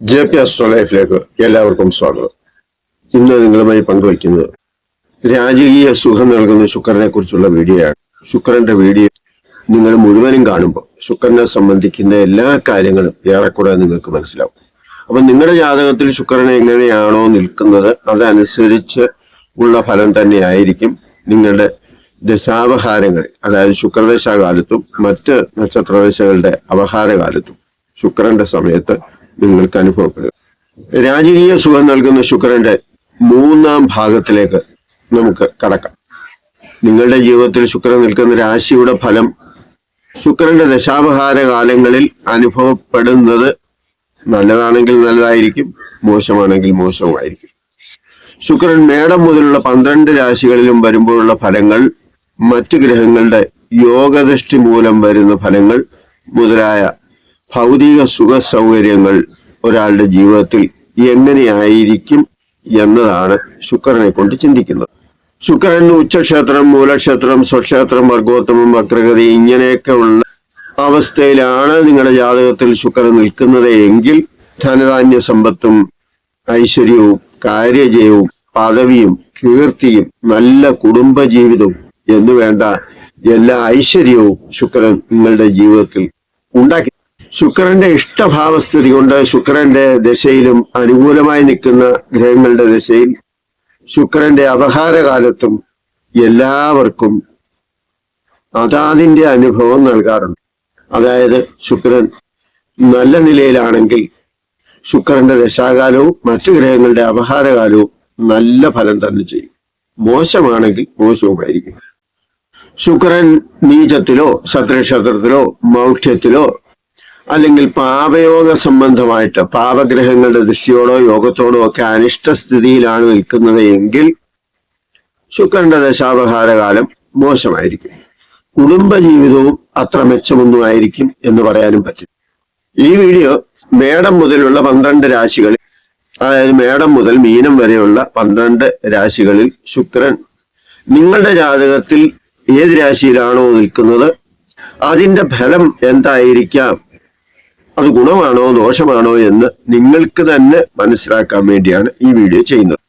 J P astro ലൈഫിലേക്ക് എല്ലാവർക്കും സ്വാഗതം. ഇന്ന് നിങ്ങളുമായി പങ്കുവയ്ക്കുന്നത് രാജകീയ സുഖം നൽകുന്ന ശുക്രനെ കുറിച്ചുള്ള വീഡിയോയാണ്. ശുക്രന്റെ വീഡിയോ നിങ്ങൾ മുഴുവനും കാണുമ്പോൾ ശുക്രനെ സംബന്ധിക്കുന്ന എല്ലാ കാര്യങ്ങളും ഏറെക്കുറെ നിങ്ങൾക്ക് മനസ്സിലാവും. അപ്പൊ നിങ്ങളുടെ ജാതകത്തിൽ ശുക്രൻ എങ്ങനെയാണോ നിൽക്കുന്നത് അതനുസരിച്ച് ഉള്ള ഫലം തന്നെയായിരിക്കും നിങ്ങളുടെ ദശാവഹാരങ്ങൾ അതായത് ശുക്രദശാകാലത്തും മറ്റ് നക്ഷത്രദശകളുടെ അവഹാരകാലത്തും ശുക്രന്റെ സമയത്ത് നിങ്ങൾക്ക് അനുഭവപ്പെടുക. രാജകീയ സുഖം നൽകുന്ന ശുക്രന്റെ മൂന്നാം ഭാഗത്തിലേക്ക് നമുക്ക് കടക്കാം. നിങ്ങളുടെ ജീവിതത്തിൽ ശുക്രൻ നിൽക്കുന്ന രാശിയുടെ ഫലം ശുക്രന്റെ ദശാപഹാര കാലങ്ങളിൽ അനുഭവപ്പെടുന്നത് നല്ലതാണെങ്കിൽ നല്ലതായിരിക്കും മോശമാണെങ്കിൽ മോശമായിരിക്കും. ശുക്രൻ മേടം മുതലുള്ള പന്ത്രണ്ട് രാശികളിലും വരുമ്പോഴുള്ള ഫലങ്ങൾ മറ്റു ഗ്രഹങ്ങളുടെ യോഗദൃഷ്ടി മൂലം വരുന്ന ഫലങ്ങൾ മുതലായ ഭൗതിക സുഖ സൗകര്യങ്ങൾ ഒരാളുടെ ജീവിതത്തിൽ എങ്ങനെയായിരിക്കും എന്നതാണ് ശുക്രനെ കൊണ്ട് ചിന്തിക്കുന്നത്. ശുക്രൻ ഉച്ചക്ഷേത്രം മൂലക്ഷേത്രം സ്വക്ഷേത്രം വർഗോത്തമം വക്രഗതി ഇങ്ങനെയൊക്കെ ഉള്ള അവസ്ഥയിലാണ് നിങ്ങളുടെ ജാതകത്തിൽ ശുക്രൻ നിൽക്കുന്നത് എങ്കിൽ ധനധാന്യ സമ്പത്തും ഐശ്വര്യവും കാര്യജയവും പദവിയും കീർത്തിയും നല്ല കുടുംബജീവിതവും എന്നു വേണ്ട എല്ലാ ഐശ്വര്യവും ശുക്രൻ നിങ്ങളുടെ ജീവിതത്തിൽ ഉണ്ടാക്കി ശുക്രന്റെ ഇഷ്ടഭാവസ്ഥിതി കൊണ്ട് ശുക്രന്റെ ദശയിലും അനുകൂലമായി നിൽക്കുന്ന ഗ്രഹങ്ങളുടെ ദശയിൽ ശുക്രന്റെ അപഹാരകാലത്തും എല്ലാവർക്കും അതാതിന്റെ അനുഭവം നൽകാറുണ്ട്. അതായത് ശുക്രൻ നല്ല നിലയിലാണെങ്കിൽ ശുക്രന്റെ ദശാകാലവും മറ്റു ഗ്രഹങ്ങളുടെ അപഹാരകാലവും നല്ല ഫലം തന്നെ ചെയ്യും. മോശമാണെങ്കിൽ മോശവുമായിരിക്കും. ശുക്രൻ നീചത്തിലോ ശത്രുക്ഷേത്രത്തിലോ മൗഢ്യത്തിലോ അല്ലെങ്കിൽ പാപയോഗ സംബന്ധമായിട്ട് പാപഗ്രഹങ്ങളുടെ ദൃഷ്ടിയോടോ യോഗത്തോടോ ഒക്കെ അനിഷ്ട സ്ഥിതിയിലാണ് നിൽക്കുന്നത് എങ്കിൽ ശുക്രന്റെ ദശാപഹാരകാലം മോശമായിരിക്കും. കുടുംബജീവിതവും അത്ര മെച്ചമൊന്നും ആയിരിക്കും എന്ന് പറയാനും പറ്റും. ഈ വീഡിയോ മേടം മുതലുള്ള പന്ത്രണ്ട് രാശികളിൽ അതായത് മേടം മുതൽ മീനം വരെയുള്ള പന്ത്രണ്ട് രാശികളിൽ ശുക്രൻ നിങ്ങളുടെ ജാതകത്തിൽ ഏത് രാശിയിലാണോ നിൽക്കുന്നത് അതിന്റെ ഫലം എന്തായിരിക്കാം അത് ഗുണമാണോ ദോഷമാണോ എന്ന് നിങ്ങൾക്ക് തന്നെ മനസ്സിലാക്കാൻ വേണ്ടിയാണ് ഈ വീഡിയോ ചെയ്യുന്നത്.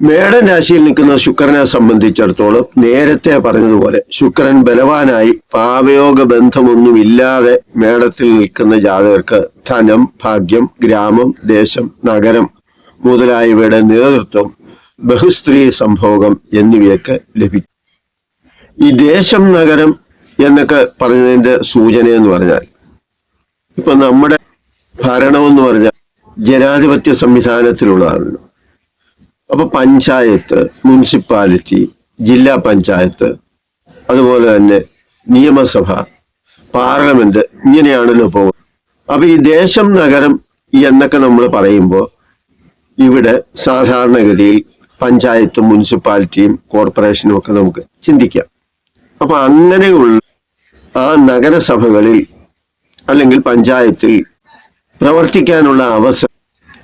മേടൻ രാശിയിൽ നിൽക്കുന്ന ശുക്രനെ സംബന്ധിച്ചിടത്തോളം നേരത്തെ പറഞ്ഞതുപോലെ ശുക്രൻ ബലവാനായി പാപയോഗ ബന്ധമൊന്നുമില്ലാതെ മേടത്തിൽ നിൽക്കുന്ന ജാതകർക്ക് ധനം ഭാഗ്യം ഗ്രാമം ദേശം നഗരം മുതലായവയുടെ നേതൃത്വം ബഹുസ്ത്രീ സംഭോഗം എന്നിവയൊക്കെ ലഭിക്കും. ഈ ദേശം നഗരം എന്നൊക്കെ പറഞ്ഞതിന്റെ സൂചന എന്ന് പറഞ്ഞാൽ ഇപ്പൊ നമ്മുടെ ഭരണം എന്ന് പറഞ്ഞാൽ ജനാധിപത്യ സംവിധാനത്തിലുള്ളതാണല്ലോ. അപ്പൊ പഞ്ചായത്ത് മുനിസിപ്പാലിറ്റി ജില്ലാ പഞ്ചായത്ത് അതുപോലെ തന്നെ നിയമസഭ പാർലമെന്റ് ഇങ്ങനെയാണല്ലോ പോകുന്നത്. അപ്പൊ ഈ ദേശം നഗരം എന്നൊക്കെ നമ്മൾ പറയുമ്പോൾ ഇവിടെ സാധാരണഗതിയിൽ പഞ്ചായത്തും മുനിസിപ്പാലിറ്റിയും കോർപ്പറേഷനും ഒക്കെ നമുക്ക് ചിന്തിക്കാം. അപ്പൊ അങ്ങനെയുള്ള ആ നഗരസഭകളിൽ അല്ലെങ്കിൽ പഞ്ചായത്തിൽ പ്രവർത്തിക്കാനുള്ള അവസരം.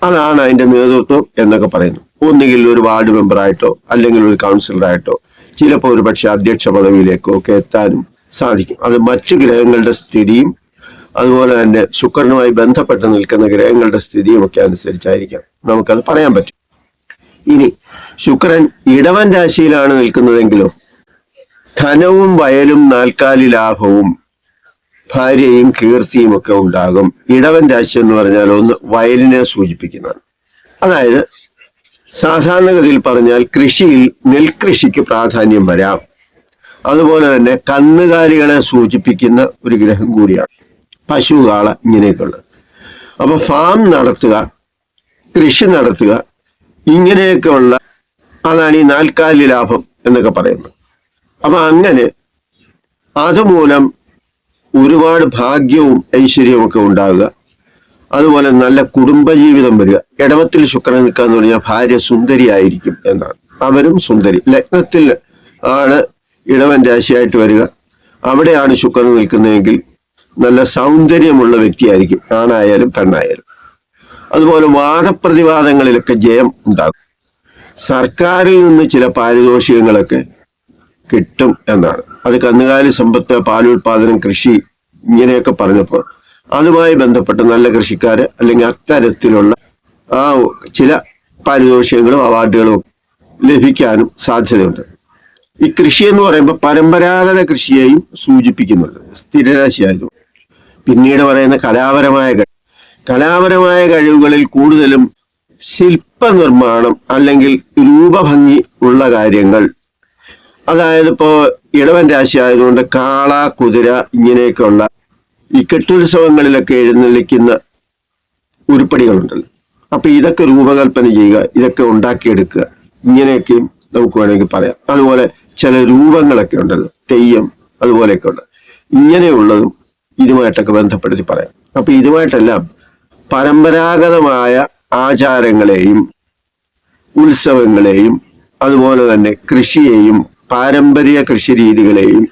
അതാണ് അതിന്റെ നേതൃത്വം എന്നൊക്കെ പറയുന്നു. ഒന്നുകിൽ ഒരു വാർഡ് മെമ്പറായിട്ടോ അല്ലെങ്കിൽ ഒരു കൗൺസിലറായിട്ടോ ചിലപ്പോൾ ഒരു പക്ഷെ അധ്യക്ഷ പദവിയിലേക്കോ ഒക്കെ എത്താനും സാധിക്കും. അത് മറ്റു ഗ്രഹങ്ങളുടെ സ്ഥിതിയും അതുപോലെ തന്നെ ശുക്രനുമായി ബന്ധപ്പെട്ട് നിൽക്കുന്ന ഗ്രഹങ്ങളുടെ സ്ഥിതിയും ഒക്കെ അനുസരിച്ചായിരിക്കാം നമുക്കത് പറയാൻ പറ്റും. ഇനി ശുക്രൻ ഇടവൻ രാശിയിലാണ് നിൽക്കുന്നതെങ്കിലോ ധനവും വയലും നാൽക്കാലി ലാഭവും ഭാര്യയും കീർത്തിയും ഒക്കെ ഉണ്ടാകും. ഇടവൻ രാശി എന്ന് പറഞ്ഞാൽ ഒന്ന് വയലിനെ സൂചിപ്പിക്കുന്നതാണ് അതായത് സാധാരണഗതിയിൽ പറഞ്ഞാൽ കൃഷിയിൽ നെൽകൃഷിക്ക് പ്രാധാന്യം വരാം. അതുപോലെ തന്നെ കന്നുകാലികളെ സൂചിപ്പിക്കുന്ന ഒരു ഗ്രഹം കൂടിയാണ്. പശു കാള ഇങ്ങനെയൊക്കെ അപ്പൊ ഫാം നടത്തുക കൃഷി നടത്തുക ഇങ്ങനെയൊക്കെ ഉള്ള അതാണ് ഈ നാൽക്കാലി ലാഭം എന്നൊക്കെ പറയുന്നത്. അപ്പൊ അങ്ങനെ അതുമൂലം ഒരുപാട് ഭാഗ്യവും ഐശ്വര്യവും ഒക്കെ ഉണ്ടാകുക അതുപോലെ നല്ല കുടുംബജീവിതം വരിക. ഇടവത്തിൽ ശുക്രൻ നിൽക്കുക എന്ന് പറഞ്ഞാൽ ഭാര്യ സുന്ദരിയായിരിക്കും എന്നാണ്. അവരും സുന്ദരി. ലഗ്നത്തിൽ ആണ് ഇടവൻ രാശിയായിട്ട് വരിക. അവിടെയാണ് ശുക്രൻ നിൽക്കുന്നതെങ്കിൽ നല്ല സൗന്ദര്യമുള്ള വ്യക്തിയായിരിക്കും. ആണായാലും പെണ്ണായാലും. അതുപോലെ വാദപ്രതിവാദങ്ങളിലൊക്കെ ജയം ഉണ്ടാകും. സർക്കാരിൽ നിന്ന് ചില പാരിതോഷികങ്ങളൊക്കെ കിട്ടും എന്നാണ്. അത് കന്നുകാലി സമ്പത്ത് പാലുൽപാദനം കൃഷി ഇങ്ങനെയൊക്കെ പറഞ്ഞപ്പോൾ അതുമായി ബന്ധപ്പെട്ട നല്ല കൃഷിക്കാര് അല്ലെങ്കിൽ അത്തരത്തിലുള്ള ആ ചില പാരിതോഷികങ്ങളും അവാർഡുകളും ലഭിക്കാനും സാധ്യതയുണ്ട്. ഈ കൃഷി എന്ന് പറയുമ്പോൾ പരമ്പരാഗത കൃഷിയെയും സൂചിപ്പിക്കുന്നുണ്ട്. സ്ഥിരരാശിയായതും പിന്നീട് പറയുന്ന കലാപരമായ കഴിവ്. കലാപരമായ കഴിവുകളിൽ കൂടുതലും ശില്പനിർമ്മാണം അല്ലെങ്കിൽ രൂപഭംഗി ഉള്ള കാര്യങ്ങൾ. അതായത് ഇപ്പോ ഇടവൻ രാശി ആയതുകൊണ്ട് കാള കുതിര ഇങ്ങനെയൊക്കെയുള്ള ഈ കെട്ടുത്സവങ്ങളിലൊക്കെ എഴുന്നള്ളിക്കുന്ന ഉരുപ്പടികളുണ്ടല്ലോ. അപ്പൊ ഇതൊക്കെ രൂപകൽപ്പന ചെയ്യുക ഇതൊക്കെ ഉണ്ടാക്കിയെടുക്കുക ഇങ്ങനെയൊക്കെയും നമുക്ക് വേണമെങ്കിൽ പറയാം. അതുപോലെ ചില രൂപങ്ങളൊക്കെ ഉണ്ടല്ലോ തെയ്യം അതുപോലെയൊക്കെ ഉണ്ട്. ഇങ്ങനെയുള്ളതും ഇതുമായിട്ടൊക്കെ ബന്ധപ്പെടുത്തി പറയാം. അപ്പൊ ഇതുമായിട്ടെല്ലാം പരമ്പരാഗതമായ ആചാരങ്ങളെയും ഉത്സവങ്ങളെയും അതുപോലെ തന്നെ കൃഷിയെയും പാരമ്പര്യ കൃഷി രീതികളെയും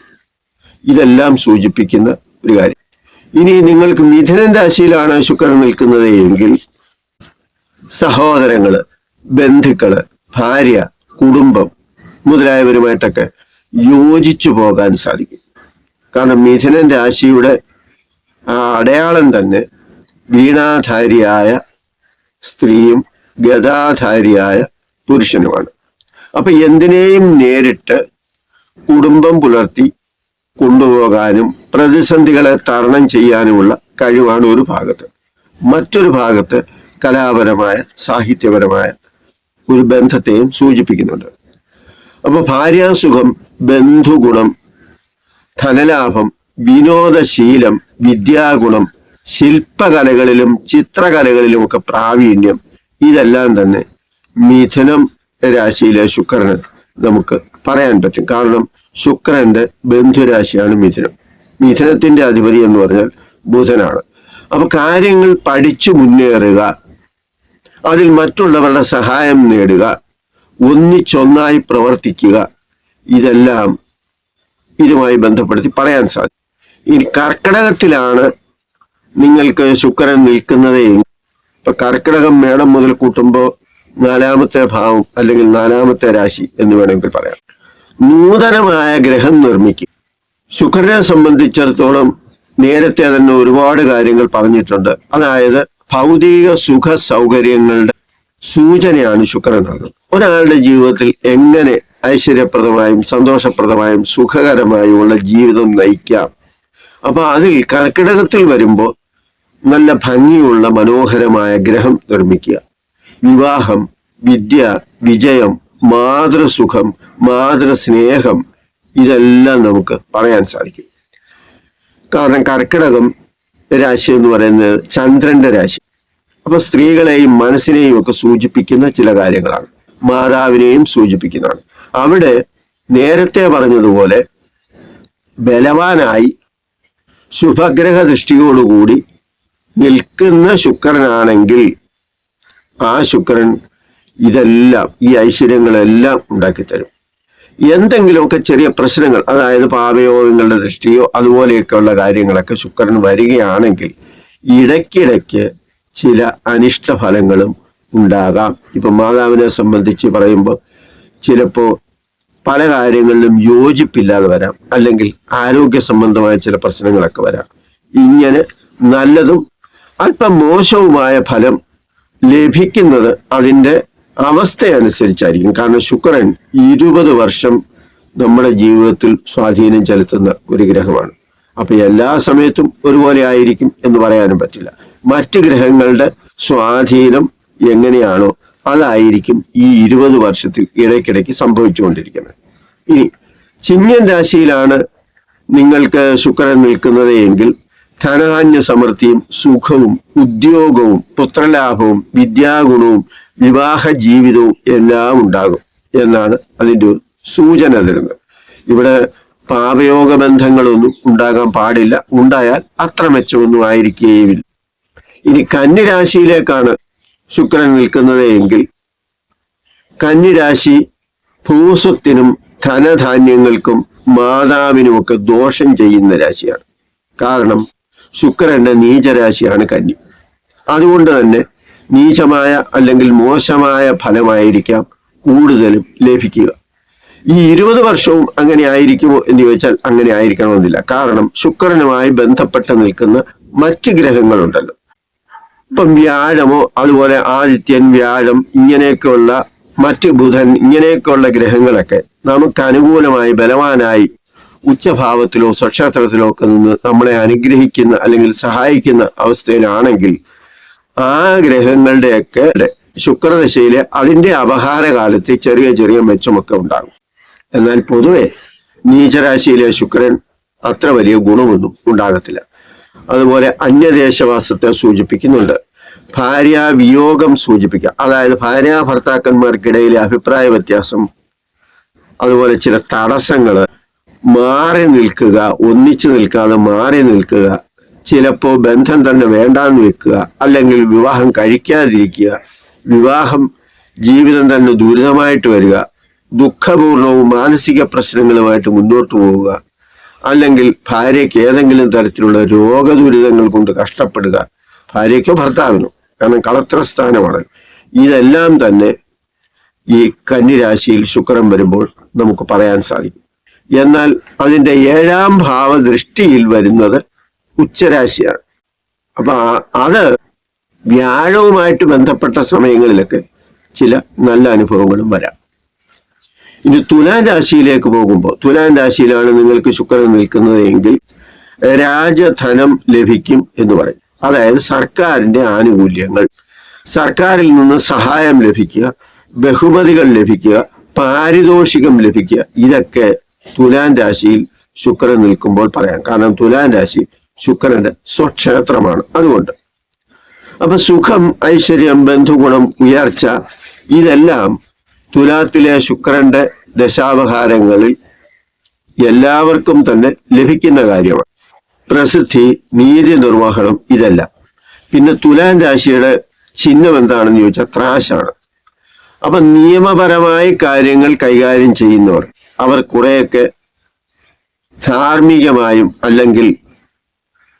ഇതെല്ലാം സൂചിപ്പിക്കുന്ന ഒരു കാര്യം. ഇനി നിങ്ങൾക്ക് മിഥുനൻ രാശിയിലാണ് ശുക്രൻ നിൽക്കുന്നത് എങ്കിൽ സഹോദരങ്ങൾ ബന്ധുക്കൾ ഭാര്യ കുടുംബം മുതലായവരുമായിട്ടൊക്കെ യോജിച്ചു പോകാൻ സാധിക്കും. കാരണം മിഥുനൻ രാശിയുടെ ആ അടയാളം തന്നെ വീണാധാരിയായ സ്ത്രീയും ഗതാധാരിയായ പുരുഷനുമാണ്. അപ്പൊ എന്തിനേയും നേരിട്ട് കുടുംബം പുലർത്തി കൊണ്ടുപോകാനും പ്രതിസന്ധികളെ തരണം ചെയ്യാനുമുള്ള കഴിവാണ് ഒരു ഭാഗത്ത്. മറ്റൊരു ഭാഗത്ത് കലാപരമായ സാഹിത്യപരമായ ഒരു ബന്ധത്തെയും സൂചിപ്പിക്കുന്നുണ്ട്. അപ്പൊ ഭാര്യാസുഖം ബന്ധുഗുണം ധനലാഭം വിനോദശീലം വിദ്യാഗുണം ശില്പകലകളിലും ചിത്രകലകളിലും ഒക്കെ പ്രാവീണ്യം ഇതെല്ലാം തന്നെ മിഥുനം രാശിയിലെ ശുക്രന് നമുക്ക് പറയാൻ പറ്റും. കാരണം ശുക്രന്റെ ബന്ധുരാശിയാണ് മിഥുനം. മിഥുനത്തിന്റെ അധിപതി എന്ന് പറഞ്ഞാൽ ബുധനാണ്. അപ്പൊ കാര്യങ്ങൾ പഠിച്ചു മുന്നേറുക അതിൽ മറ്റുള്ളവരുടെ സഹായം നേടുക ഒന്നിച്ചൊന്നായി പ്രവർത്തിക്കുക ഇതെല്ലാം ഇതുമായി ബന്ധപ്പെടുത്തി പറയാൻ സാധിക്കും. ഇനി കർക്കിടകത്തിലാണ് നിങ്ങൾക്ക് ശുക്രൻ നിൽക്കുന്നത് ഇപ്പൊ കർക്കിടകം മേടം മുതൽ കൂട്ടുമ്പോൾ നാലാമത്തെ ഭാവം അല്ലെങ്കിൽ നാലാമത്തെ രാശി എന്ന് വേണമെങ്കിൽ പറയാം. നൂതനമായ ഗ്രഹം നിർമ്മിക്കും ശുക്രനെ സംബന്ധിച്ചിടത്തോളം നേരത്തെ തന്നെ ഒരുപാട് കാര്യങ്ങൾ പറഞ്ഞിട്ടുണ്ട്. അതായത് ഭൗതിക സുഖ സൗകര്യങ്ങളുടെ സൂചനയാണ് ശുക്രൻ നൽകുന്നത് ഒരാളുടെ ജീവിതത്തിൽ എങ്ങനെ ഐശ്വര്യപ്രദമായും സന്തോഷപ്രദമായും സുഖകരമായും ഉള്ള ജീവിതം നയിക്കാം. അപ്പൊ അതിൽ കർക്കിടകത്തിൽ വരുമ്പോൾ നല്ല ഭംഗിയുള്ള മനോഹരമായ ഗ്രഹം നിർമ്മിക്കുക. വിവാഹം വിദ്യ വിജയം മാതൃസുഖം മാതൃസ്നേഹം ഇതെല്ലാം നമുക്ക് പറയാൻ സാധിക്കും. കാരണം കർക്കിടകം രാശി എന്ന് പറയുന്നത് ചന്ദ്രന്റെ രാശി. അപ്പൊ സ്ത്രീകളെയും മനസ്സിനെയും ഒക്കെ സൂചിപ്പിക്കുന്ന ചില കാര്യങ്ങളാണ്. മാതാവിനെയും സൂചിപ്പിക്കുന്നതാണ്. അവിടെ നേരത്തെ പറഞ്ഞതുപോലെ ബലവാനായി ശുഭഗ്രഹ ദൃഷ്ടിയോടുകൂടി നിൽക്കുന്ന ശുക്രനാണെങ്കിൽ ആ ശുക്രൻ ഇതെല്ലാം ഈ ഐശ്വര്യങ്ങളെല്ലാം ഉണ്ടാക്കിത്തരും. എന്തെങ്കിലുമൊക്കെ ചെറിയ പ്രശ്നങ്ങൾ അതായത് പാപയോഗങ്ങളുടെ ദൃഷ്ടിയോ അതുപോലെയൊക്കെയുള്ള കാര്യങ്ങളൊക്കെ ശുക്രൻ വരികയാണെങ്കിൽ ഇടയ്ക്കിടയ്ക്ക് ചില അനിഷ്ട ഫലങ്ങളും ഉണ്ടാകാം. ഇപ്പൊ മാതാവിനെ സംബന്ധിച്ച് പറയുമ്പോൾ ചിലപ്പോൾ പല കാര്യങ്ങളിലും യോജിപ്പില്ലാതെ വരാം. അല്ലെങ്കിൽ ആരോഗ്യ സംബന്ധമായ ചില പ്രശ്നങ്ങളൊക്കെ വരാം. ഇങ്ങനെ നല്ലതും അല്പം മോശവുമായ ഫലം ലഭിക്കുന്നത് അതിന്റെ അവസ്ഥയനുസരിച്ചായിരിക്കും. കാരണം ശുക്രൻ ഇരുപത് വർഷം നമ്മുടെ ജീവിതത്തിൽ സ്വാധീനം ചെലുത്തുന്ന ഒരു ഗ്രഹമാണ്. അപ്പൊ എല്ലാ സമയത്തും ഒരുപോലെ ആയിരിക്കും എന്ന് പറയാനും പറ്റില്ല. മറ്റ് ഗ്രഹങ്ങളുടെ സ്വാധീനം എങ്ങനെയാണോ അതായിരിക്കും ഈ ഇരുപത് വർഷത്തിൽ ഇടയ്ക്കിടയ്ക്ക് സംഭവിച്ചുകൊണ്ടിരിക്കുന്നത്. ഇനി ചിങ്ങൻ രാശിയിലാണ് നിങ്ങൾക്ക് ശുക്രൻ നിൽക്കുന്നത് എങ്കിൽ ധനധാന്യ സമൃദ്ധിയും സുഖവും ഉദ്യോഗവും പുത്രലാഭവും വിദ്യാഗുണവും വിവാഹ ജീവിതവും എല്ലാം ഉണ്ടാകും എന്നാണ് അതിന്റെ ഒരു സൂചന തരുന്നത്. ഇവിടെ പാപയോഗ ബന്ധങ്ങളൊന്നും ഉണ്ടാകാൻ പാടില്ല. ഉണ്ടായാൽ അത്ര മെച്ചമൊന്നും ആയിരിക്കുകയുമില്ല ഇനി കന്നിരാശിയിലേക്കാണ് ശുക്രൻ നിൽക്കുന്നത് എങ്കിൽ കന്നിരാശി ഭൂസ്വത്തിനും ധനധാന്യങ്ങൾക്കും മാതാവിനുമൊക്കെ ദോഷം ചെയ്യുന്ന രാശിയാണ്. കാരണം ശുക്രന്റെ നീചരാശിയാണ് കന്നി. അതുകൊണ്ട് തന്നെ നീചമായ അല്ലെങ്കിൽ മോശമായ ഫലമായിരിക്കാം കൂടുതലും ലഭിക്കുക. ഈ ഇരുപത് വർഷവും അങ്ങനെ ആയിരിക്കുമോ എന്ന് ചോദിച്ചാൽ അങ്ങനെ ആയിരിക്കണമെന്നില്ല. കാരണം ശുക്രനുമായി ബന്ധപ്പെട്ട് നിൽക്കുന്ന മറ്റ് ഗ്രഹങ്ങളുണ്ടല്ലോ. ഇപ്പം വ്യാഴമോ അതുപോലെ ആദിത്യൻ വ്യാഴം ഇങ്ങനെയൊക്കെയുള്ള മറ്റ് ബുധൻ ഇങ്ങനെയൊക്കെയുള്ള ഗ്രഹങ്ങളൊക്കെ നമുക്ക് അനുകൂലമായി ബലവാനായി ഉച്ചഭാവത്തിലോ സ്വക്ഷേത്രത്തിലോ ഒക്കെ നിന്ന് നമ്മളെ അനുഗ്രഹിക്കുന്ന അല്ലെങ്കിൽ സഹായിക്കുന്ന അവസ്ഥയിലാണെങ്കിൽ ആ ഗ്രഹങ്ങളുടെയൊക്കെ ശുക്രദശയിലെ അതിന്റെ അപഹാരകാലത്ത് ചെറിയ ചെറിയ മെച്ചമൊക്കെ ഉണ്ടാകും. എന്നാൽ പൊതുവെ നീചരാശിയിലെ ശുക്രൻ അത്ര വലിയ ഗുണമൊന്നും ഉണ്ടാകത്തില്ല. അതുപോലെ അന്യദേശവാസത്തെ സൂചിപ്പിക്കുന്നുണ്ട്. ഭാര്യ വിയോഗം സൂചിപ്പിക്കുക അതായത് ഭാര്യ ഭർത്താക്കന്മാർക്കിടയിലെ അഭിപ്രായ വ്യത്യാസം അതുപോലെ ചില തടസ്സങ്ങൾ മാറി നിൽക്കുക ഒന്നിച്ചു നിൽക്കാതെ മാറി നിൽക്കുക. ചിലപ്പോൾ ബന്ധം തന്നെ വേണ്ടാന്ന് വെക്കുക അല്ലെങ്കിൽ വിവാഹം കഴിക്കാതിരിക്കുക. വിവാഹം ജീവിതം തന്നെ ദുരിതമായിട്ട് വരിക ദുഃഖപൂർണവും മാനസിക പ്രശ്നങ്ങളുമായിട്ട് മുന്നോട്ട് പോവുക അല്ലെങ്കിൽ ഭാര്യയ്ക്ക് ഏതെങ്കിലും തരത്തിലുള്ള രോഗദുരിതങ്ങൾ കൊണ്ട് കഷ്ടപ്പെടുക. ഭാര്യയ്ക്കോ ഭർത്താവിനോ കാരണം കളത്രസ്ഥാനമാണ്. ഇതെല്ലാം തന്നെ ഈ കന്നിരാശിയിൽ ശുക്രൻ വരുമ്പോൾ നമുക്ക് പറയാൻ സാധിക്കും. എന്നാൽ അതിന്റെ ഏഴാം ഭാവ ദൃഷ്ടിയിൽ വരുന്നത് ഉച്ചരാശിയാണ്. അപ്പൊ അത് വ്യാഴവുമായിട്ട് ബന്ധപ്പെട്ട സമയങ്ങളിലൊക്കെ ചില നല്ല അനുഭവങ്ങളും വരാം. ഇനി തുലാൻ രാശിയിലേക്ക് പോകുമ്പോൾ തുലാൻ രാശിയിലാണ് നിങ്ങൾക്ക് ശുക്രൻ നിൽക്കുന്നത് എങ്കിൽ രാജധനം ലഭിക്കും എന്ന് പറയും. അതായത് സർക്കാരിന്റെ ആനുകൂല്യങ്ങൾ. സർക്കാരിൽ നിന്ന് സഹായം ലഭിക്കുക ബഹുമതികൾ ലഭിക്കുക പാരിതോഷികം ലഭിക്കുക ഇതൊക്കെ തുലാൻ രാശിയിൽ ശുക്രൻ നിൽക്കുമ്പോൾ പറയാം. കാരണം തുലാൻ രാശി ശുക്രന്റെ സ്വക്ഷേത്രമാണ്. അതുകൊണ്ട് അപ്പൊ സുഖം ഐശ്വര്യം ബന്ധുഗുണം ഉയർച്ച ഇതെല്ലാം തുലാത്തിലെ ശുക്രന്റെ ദശാവഹാരങ്ങളിൽ എല്ലാവർക്കും തന്നെ ലഭിക്കുന്ന കാര്യമാണ്. പ്രസിദ്ധി നീതി നിർവഹണം ഇതല്ല. പിന്നെ തുലാൻ രാശിയുടെ ചിഹ്നം എന്താണെന്ന് ചോദിച്ചാൽ ത്രാശാണ്. അപ്പൊ നിയമപരമായ കാര്യങ്ങൾ കൈകാര്യം ചെയ്യുന്നവർ അവർ കുറെയൊക്കെ ധാർമ്മികമായും അല്ലെങ്കിൽ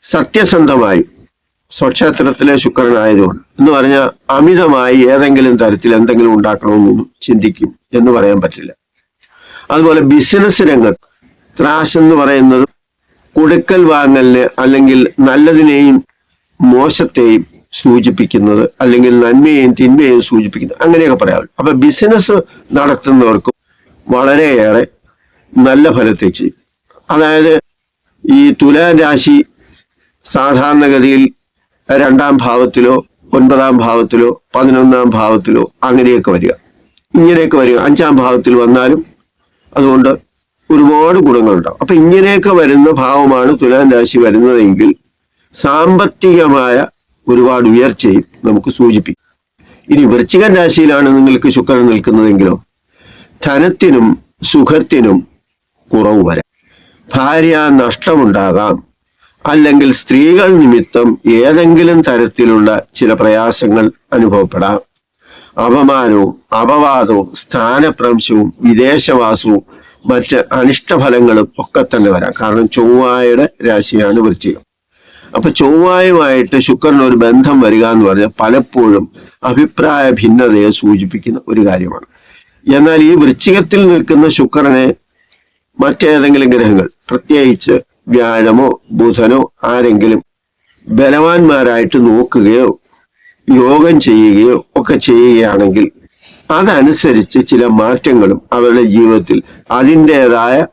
സത്യസന്ധമായും സ്വക്ഷേത്രത്തിലെ ശുക്രനായതുകൊണ്ട് എന്ന് പറഞ്ഞാൽ അമിതമായി ഏതെങ്കിലും തരത്തിൽ എന്തെങ്കിലും ഉണ്ടാക്കണമെന്നും ചിന്തിക്കും എന്ന് പറയാൻ പറ്റില്ല. അതുപോലെ ബിസിനസ് രംഗത്ത് ത്രാശ് എന്ന് പറയുന്നത് കൊടുക്കൽ വാങ്ങലിന് അല്ലെങ്കിൽ നല്ലതിനെയും മോശത്തെയും സൂചിപ്പിക്കുന്നത് അല്ലെങ്കിൽ നന്മയെയും തിന്മയെയും സൂചിപ്പിക്കുന്നത് അങ്ങനെയൊക്കെ പറയാമല്ലോ അപ്പൊ ബിസിനസ് നടത്തുന്നവർക്കും വളരെയേറെ നല്ല ഫലത്തെ ചെയ്യും അതായത് ഈ തുലാം രാശി സാധാരണഗതിയിൽ രണ്ടാം ഭാവത്തിലോ ഒൻപതാം ഭാവത്തിലോ പതിനൊന്നാം ഭാവത്തിലോ അങ്ങനെയൊക്കെ വരിക. ഇങ്ങനെയൊക്കെ വരിക. അഞ്ചാം ഭാവത്തിൽ വന്നാലും അതുകൊണ്ട് ഒരുപാട് ഗുണങ്ങളുണ്ടാവും. അപ്പൊ ഇങ്ങനെയൊക്കെ വരുന്ന ഭാവമാണ് തുലാം രാശി വരുന്നതെങ്കിൽ സാമ്പത്തികമായ ഒരുപാട് ഉയർച്ചയും നമുക്ക് സൂചിപ്പിക്കും. ഇനി വൃശ്ചികൻ രാശിയിലാണ് നിങ്ങൾക്ക് ശുക്രൻ നിൽക്കുന്നതെങ്കിലോ ധനത്തിനും സുഖത്തിനും കുറവ് വരാം. ഭാര്യ നഷ്ടമുണ്ടാകാം. അല്ലെങ്കിൽ സ്ത്രീകൾ നിമിത്തം ഏതെങ്കിലും തരത്തിലുള്ള ചില പ്രയാസങ്ങൾ അനുഭവപ്പെടാം. അപമാനവും അപവാദവും സ്ഥാനഭ്രംശവും വിദേശവാസവും മറ്റ് അനിഷ്ടഫലങ്ങളും ഒക്കെ തന്നെ വരാം. കാരണം ചൊവ്വായുടെ രാശിയാണ് വൃശ്ചികം. അപ്പൊ ചൊവ്വായുമായിട്ട് ശുക്രന് ഒരു ബന്ധം വരിക എന്ന് പറഞ്ഞാൽ പലപ്പോഴും അഭിപ്രായ ഭിന്നതയെ സൂചിപ്പിക്കുന്ന ഒരു കാര്യമാണ്. എന്നാൽ ഈ വൃശ്ചികത്തിൽ നിൽക്കുന്ന ശുക്രനെ മറ്റേതെങ്കിലും ഗ്രഹങ്ങൾ പ്രത്യേകിച്ച് വ്യാഴമോ ബുധനോ ആരെങ്കിലും ബലവാന്മാരായിട്ട് നോക്കുകയോ യോഗം ചെയ്യുകയോ ഒക്കെ ചെയ്യുകയാണെങ്കിൽ അതനുസരിച്ച് ചില മാറ്റങ്ങളും അവരുടെ ജീവിതത്തിൽ അതിന്റെതായ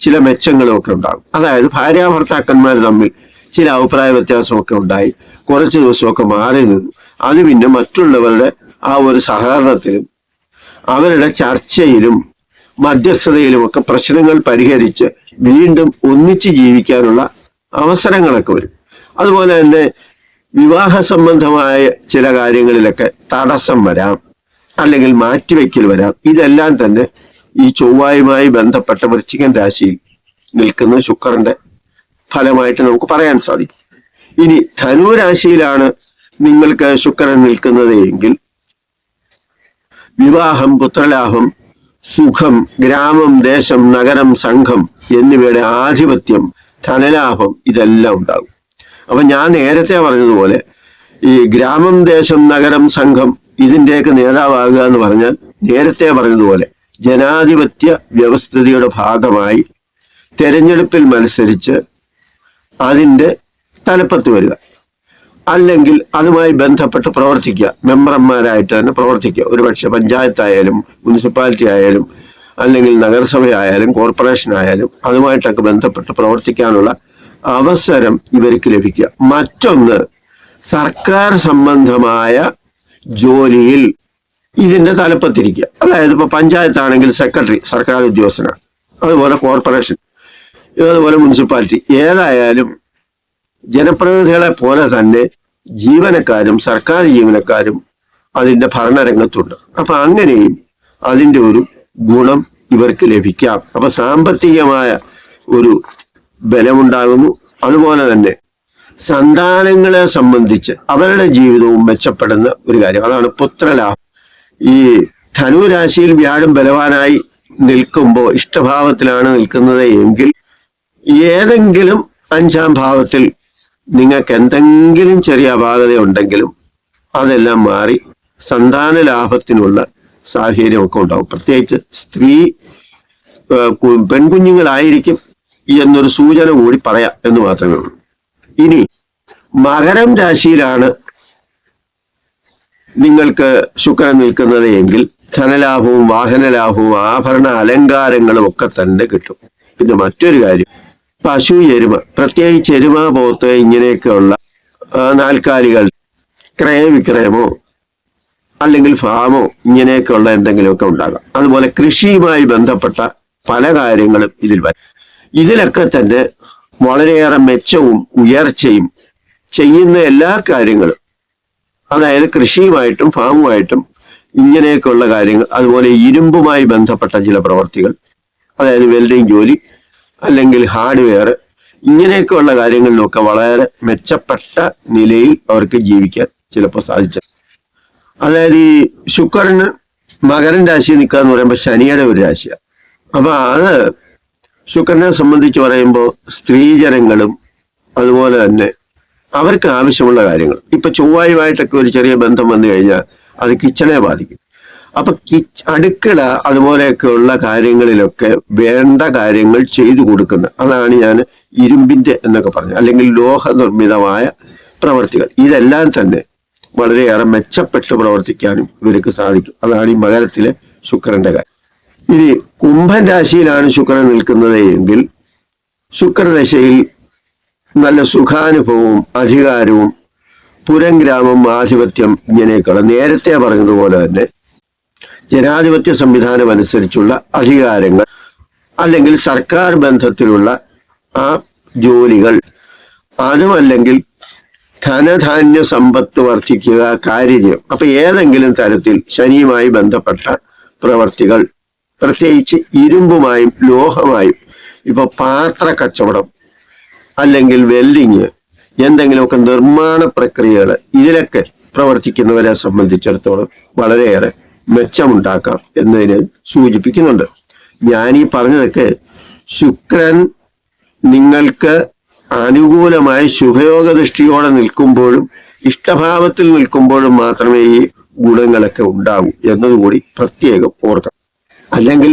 ചില മെച്ചങ്ങളും ഒക്കെ ഉണ്ടാകും. അതായത് ഭാര്യാഭർത്താക്കന്മാർ തമ്മിൽ ചില അഭിപ്രായ വ്യത്യാസമൊക്കെ ഉണ്ടായി. കുറച്ച് ദിവസമൊക്കെ മാറി നിന്നു. അത് പിന്നെ മറ്റുള്ളവരുടെ ആ ഒരു സഹകരണത്തിലും അവരുടെ ചർച്ചയിലും മധ്യസ്ഥതയിലും ഒക്കെ പ്രശ്നങ്ങൾ പരിഹരിച്ച് വീണ്ടും ഒന്നിച്ച് ജീവിക്കാനുള്ള അവസരങ്ങളൊക്കെ വരും. അതുപോലെ തന്നെ വിവാഹ സംബന്ധമായ ചില കാര്യങ്ങളിലൊക്കെ തടസ്സം വരാം അല്ലെങ്കിൽ മാറ്റിവെക്കൽ വരാം. ഇതെല്ലാം തന്നെ ഈ ചൊവ്വായുമായി ബന്ധപ്പെട്ട വൃശ്ചികൻ രാശിയിൽ നിൽക്കുന്ന ശുക്രന്റെ ഫലമായിട്ട് നമുക്ക് പറയാൻ സാധിക്കും. ഇനി ധനുരാശിയിലാണ് നിങ്ങൾക്ക് ശുക്രൻ നിൽക്കുന്നത് എങ്കിൽ വിവാഹം പുത്രലാഭം സുഖം ഗ്രാമം ദേശം നഗരം സംഘം എന്നിവയുടെ ആധിപത്യം ധനലാഭം ഇതെല്ലാം ഉണ്ടാകും. അപ്പൊ ഞാൻ നേരത്തെ പറഞ്ഞതുപോലെ ഈ ഗ്രാമം ദേശം നഗരം സംഘം ഇതിന്റെയൊക്കെ നേതാവാകുക എന്ന് പറഞ്ഞാൽ നേരത്തെ പറഞ്ഞതുപോലെ ജനാധിപത്യ വ്യവസ്ഥിതിയുടെ ഭാഗമായി തെരഞ്ഞെടുപ്പിൽ മത്സരിച്ച് അതിന്റെ തലപ്പത്ത് വരിക. അല്ലെങ്കിൽ അതുമായി ബന്ധപ്പെട്ട് പ്രവർത്തിക്കുക. മെമ്പർമാരായിട്ട് തന്നെ പ്രവർത്തിക്കുക. ഒരുപക്ഷെ പഞ്ചായത്തായാലും മുനിസിപ്പാലിറ്റി ആയാലും അല്ലെങ്കിൽ നഗരസഭയായാലും കോർപ്പറേഷൻ ആയാലും അതുമായിട്ടൊക്കെ ബന്ധപ്പെട്ട് പ്രവർത്തിക്കാനുള്ള അവസരം ഇവർക്ക് ലഭിക്കുക. മറ്റൊന്ന് സർക്കാർ സംബന്ധമായ ജോലിയിൽ ഇതിന്റെ തലപ്പത്തിരിക്കുക. അതായത് ഇപ്പൊ പഞ്ചായത്താണെങ്കിൽ സെക്രട്ടറി സർക്കാർ ഉദ്യോഗസ്ഥനാണ്. അതുപോലെ കോർപ്പറേഷൻ അതുപോലെ മുനിസിപ്പാലിറ്റി. ഏതായാലും ജനപ്രതിനിധികളെ പോലെ തന്നെ ജീവനക്കാരും സർക്കാർ ജീവനക്കാരും അതിന്റെ ഭരണരംഗത്തുണ്ട്. അപ്പൊ അങ്ങനെയും അതിന്റെ ഒരു ഗുണം ഇവർക്ക് ലഭിക്കാം. അപ്പൊ സാമ്പത്തികമായ ഒരു ബലമുണ്ടാകുന്നു. അതുപോലെ തന്നെ സന്താനങ്ങളെ സംബന്ധിച്ച് അവരുടെ ജീവിതവും മെച്ചപ്പെടുന്ന ഒരു കാര്യം. അതാണ് പുത്രലാഭം. ഈ ധനുരാശിയിൽ വ്യാഴം ബലവാനായി നിൽക്കുമ്പോൾ ഇഷ്ടഭാവത്തിലാണ് നിൽക്കുന്നത് എങ്കിൽ ഏതെങ്കിലും അഞ്ചാം ഭാവത്തിൽ നിങ്ങൾക്ക് എന്തെങ്കിലും ചെറിയ അപാകത ഉണ്ടെങ്കിലും അതെല്ലാം മാറി സന്താന ലാഭത്തിനുള്ള സാഹചര്യമൊക്കെ ഉണ്ടാവും. പ്രത്യേകിച്ച് സ്ത്രീ പെൺകുഞ്ഞുങ്ങളായിരിക്കും എന്നൊരു സൂചന കൂടി പറയാം എന്ന് മാത്രമേ ഉള്ളൂ. ഇനി മകരം രാശിയിലാണ് നിങ്ങൾക്ക് ശുക്രൻ നിൽക്കുന്നത് എങ്കിൽ ധനലാഭവും വാഹനലാഭവും ആഭരണ അലങ്കാരങ്ങളും ഒക്കെ തന്നെ കിട്ടും. പിന്നെ മറ്റൊരു കാര്യം പശു എരുമ പ്രത്യേകിച്ച് എരുമ പോത്ത് ഇങ്ങനെയൊക്കെയുള്ള നാൽക്കാലികൾ ക്രയവിക്രയമോ അല്ലെങ്കിൽ ഫാമോ ഇങ്ങനെയൊക്കെയുള്ള എന്തെങ്കിലുമൊക്കെ ഉണ്ടാകാം. അതുപോലെ കൃഷിയുമായി ബന്ധപ്പെട്ട പല കാര്യങ്ങളും ഇതിൽ വരും. ഇതിലൊക്കെ തന്നെ വളരെയേറെ മെച്ചവും ഉയർച്ചയും ചെയ്യുന്ന എല്ലാ കാര്യങ്ങളും അതായത് കൃഷിയുമായിട്ടും ഫാമുമായിട്ടും ഇങ്ങനെയൊക്കെയുള്ള കാര്യങ്ങൾ അതുപോലെ ഇരുമ്പുമായി ബന്ധപ്പെട്ട ചില പ്രവർത്തികൾ അതായത് വെൽഡിങ് ജോലി അല്ലെങ്കിൽ ഹാർഡ്വെയർ ഇങ്ങനെയൊക്കെയുള്ള കാര്യങ്ങളിലൊക്കെ വളരെ മെച്ചപ്പെട്ട നിലയിൽ അവർക്ക് ജീവിക്കാൻ ചിലപ്പോൾ സാധിച്ചു. അതായത് ഈ ശുക്രന് മകരൻ രാശി നിൽക്കുക എന്ന് പറയുമ്പോൾ ശനിയുടെ ഒരു രാശിയാണ്. അപ്പൊ അത് ശുക്രനെ സംബന്ധിച്ച് പറയുമ്പോൾ സ്ത്രീജനങ്ങളും അതുപോലെ തന്നെ അവർക്ക് ആവശ്യമുള്ള കാര്യങ്ങൾ. ഇപ്പൊ ചൊവ്വായുമായിട്ടൊക്കെ ഒരു ചെറിയ ബന്ധം വന്നു കഴിഞ്ഞാൽ അത് കിച്ചണെ ബാധിക്കും. അപ്പൊ അടുക്കള അതുപോലെയൊക്കെയുള്ള കാര്യങ്ങളിലൊക്കെ വേണ്ട കാര്യങ്ങൾ ചെയ്തു കൊടുക്കുന്നത് അതാണ് ഞാൻ ഇരുമ്പിന്റെ എന്നൊക്കെ പറഞ്ഞു അല്ലെങ്കിൽ ലോഹ നിർമ്മിതമായ പ്രവർത്തികൾ. ഇതെല്ലാം തന്നെ വളരെയേറെ മെച്ചപ്പെട്ട് പ്രവർത്തിക്കാനും ഇവർക്ക് സാധിക്കും. അതാണ് ഈ മകരത്തിലെ ശുക്രന്റെ കാര്യം. ഇനി കുംഭൻ രാശിയിലാണ് ശുക്രൻ നിൽക്കുന്നത് എങ്കിൽ ശുക്രദശയിൽ നല്ല സുഖാനുഭവവും അധികാരവും പുരം ഗ്രാമം ആധിപത്യം ഇങ്ങനെയൊക്കെയുള്ള നേരത്തെ പറഞ്ഞതുപോലെ തന്നെ ജനാധിപത്യ സംവിധാനം അനുസരിച്ചുള്ള അധികാരങ്ങൾ അല്ലെങ്കിൽ സർക്കാർ ബന്ധത്തിലുള്ള ആ ജോലികൾ. അതുമല്ലെങ്കിൽ ധനധാന്യ സമ്പത്ത് വർദ്ധിക്കുക കാര്യജയം അപ്പൊ ഏതെങ്കിലും തരത്തിൽ ശനിയുമായി ബന്ധപ്പെട്ട പ്രവർത്തികൾ. പ്രത്യേകിച്ച് ഇരുമ്പുമായും ലോഹമായും. ഇപ്പൊ പാത്ര കച്ചവടം അല്ലെങ്കിൽ വെൽഡിങ് എന്തെങ്കിലുമൊക്കെ നിർമ്മാണ പ്രക്രിയകൾ ഇതിലൊക്കെ പ്രവർത്തിക്കുന്നവരെ സംബന്ധിച്ചിടത്തോളം വളരെയേറെ മെച്ചമുണ്ടാക്കാം എന്നതിന് സൂചിപ്പിക്കുന്നുണ്ട്. ഞാൻ ഈ പറഞ്ഞതൊക്കെ ശുക്രൻ നിങ്ങൾക്ക് അനുകൂലമായ ശുഭയോഗ ദൃഷ്ടിയോടെ നിൽക്കുമ്പോഴും ഇഷ്ടഭാവത്തിൽ നിൽക്കുമ്പോഴും മാത്രമേ ഈ ഗുണങ്ങളൊക്കെ ഉണ്ടാകൂ എന്നതുകൂടി പ്രത്യേകം ഓർക്കണം അല്ലെങ്കിൽ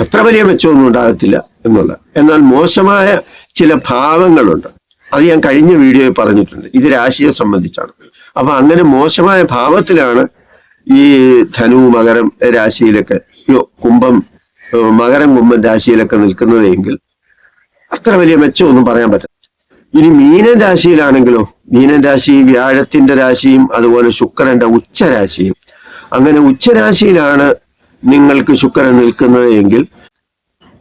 അത്ര വലിയ മെച്ചമൊന്നും ഉണ്ടാകത്തില്ല എന്നുള്ള. എന്നാൽ മോശമായ ചില ഭാവങ്ങളുണ്ട്. അത് ഞാൻ കഴിഞ്ഞ വീഡിയോയിൽ പറഞ്ഞിട്ടുണ്ട്. ഇത് രാശിയെ സംബന്ധിച്ചാണ്. അപ്പൊ അങ്ങനെ മോശമായ ഭാവത്തിലാണ് ഈ ധനു മകരം രാശിയിലൊക്കെ കുംഭം മകരം കുംഭം രാശിയിലൊക്കെ നിൽക്കുന്നതെങ്കിൽ അത്ര വലിയ മെച്ചമൊന്നും പറയാൻ പറ്റില്ല. ഇനി മീനൻ രാശിയിലാണെങ്കിലോ മീനൻ രാശി വ്യാഴത്തിന്റെ രാശിയും അതുപോലെ ശുക്രന്റെ ഉച്ചരാശിയും. അങ്ങനെ ഉച്ചരാശിയിലാണ് നിങ്ങൾക്ക് ശുക്രൻ നിൽക്കുന്നത് എങ്കിൽ